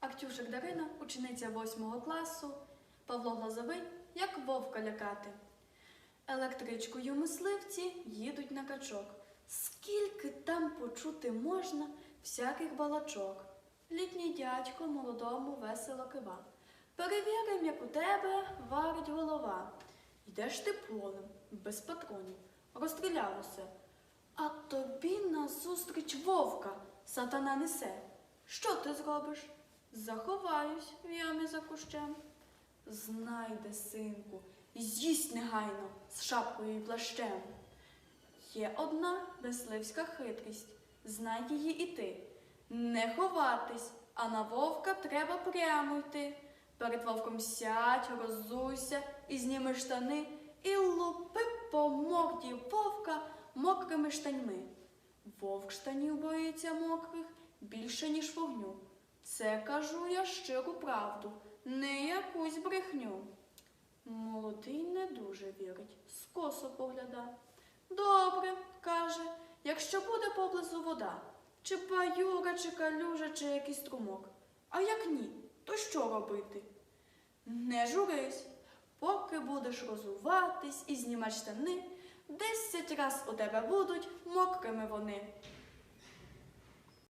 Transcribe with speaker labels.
Speaker 1: Артюшик Дарина, учениця 8 класу, Павло Глазовий, як вовка лякати. Електричкою мисливці їдуть на качок. Скільки там почути можна всяких балачок. Літній дядько молодому весело кива. Перевірим, як у тебе варить голова. Йдеш ти полем, без патронів, розстріляв усе. А тобі назустріч вовка сатана несе. Що ти зробиш? Заховаюсь в ямі за кущем. Знайде, синку, з'їсть негайно з шапкою і плащем. Є одна мисливська хитрість, знай її і ти. Не ховатись, а на вовка треба прямо йти. Перед вовком сядь, роззуйся і зніми штани, і лупи по морді вовка мокрими штаньми. Вовк штанів боїться мокрих більше, ніж вогню. Це кажу я щиру правду, не якусь брехню. Молодий не дуже вірить, скосо погляда. Добре, каже, якщо буде поблизу вода, чи паюра, чи калюжа, чи якийсь струмок. А як ні, то що робити? Не журись, поки будеш розуватись і знімати штани, десять раз у тебе будуть мокрими вони.